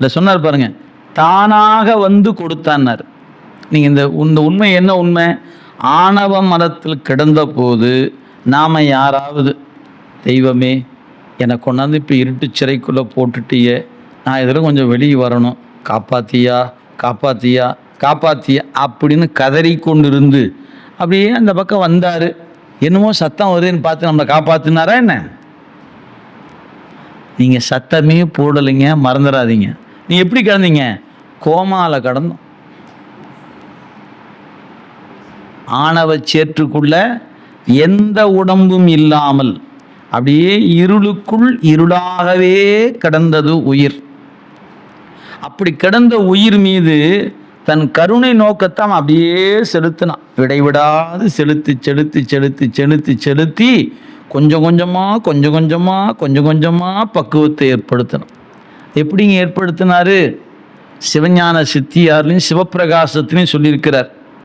இல்லை சொன்னார் பாருங்க தானாக வந்து கொடுத்தான்னார். நீங்கள் இந்த இந்த உண்மை என்ன உண்மை? ஆணவ மரத்தில் கிடந்த போது நாம் யாராவது தெய்வமே என்னை கொண்டாந்து இப்போ இருட்டு சிறைக்குள்ளே போட்டுட்டியே நான் இதில் கொஞ்சம் வெளியே வரணும். காப்பாத்தியா காப்பாத்தியா காப்பாத்தியா அப்படின்னு கதறி இருந்து அப்படியே அந்த பக்கம் வந்தார். என்னமோ சத்தம் வருதுன்னு பார்த்து நம்மளை காப்பாற்றினாரா என்ன? நீங்கள் சத்தமே போடலைங்க மறந்துடாதீங்க. நீ எப்படி கிடந்தீங்க? கோமால கடந்தோம். ஆணவ சேற்றுக்குள்ள எந்த உடம்பும் இல்லாமல் அப்படியே இருளுக்குள் இருளாகவே கிடந்தது உயிர். அப்படி கிடந்த உயிர் மீது தன் கருணை நோக்கத்தான் அப்படியே செலுத்தினான். விடைவிடாது செலுத்தி செலுத்தி செலுத்தி செலுத்தி செலுத்தி கொஞ்சம் கொஞ்சமாக கொஞ்சம் கொஞ்சமாக கொஞ்சம் கொஞ்சமாக பக்குவத்தை ஏற்படுத்தினான். எப்படிங்க ஏற்படுத்தினாரு? சிவஞான சித்தியார்லையும் சிவப்பிரகாசத்துலையும் சொல்லியிருக்கிறார்.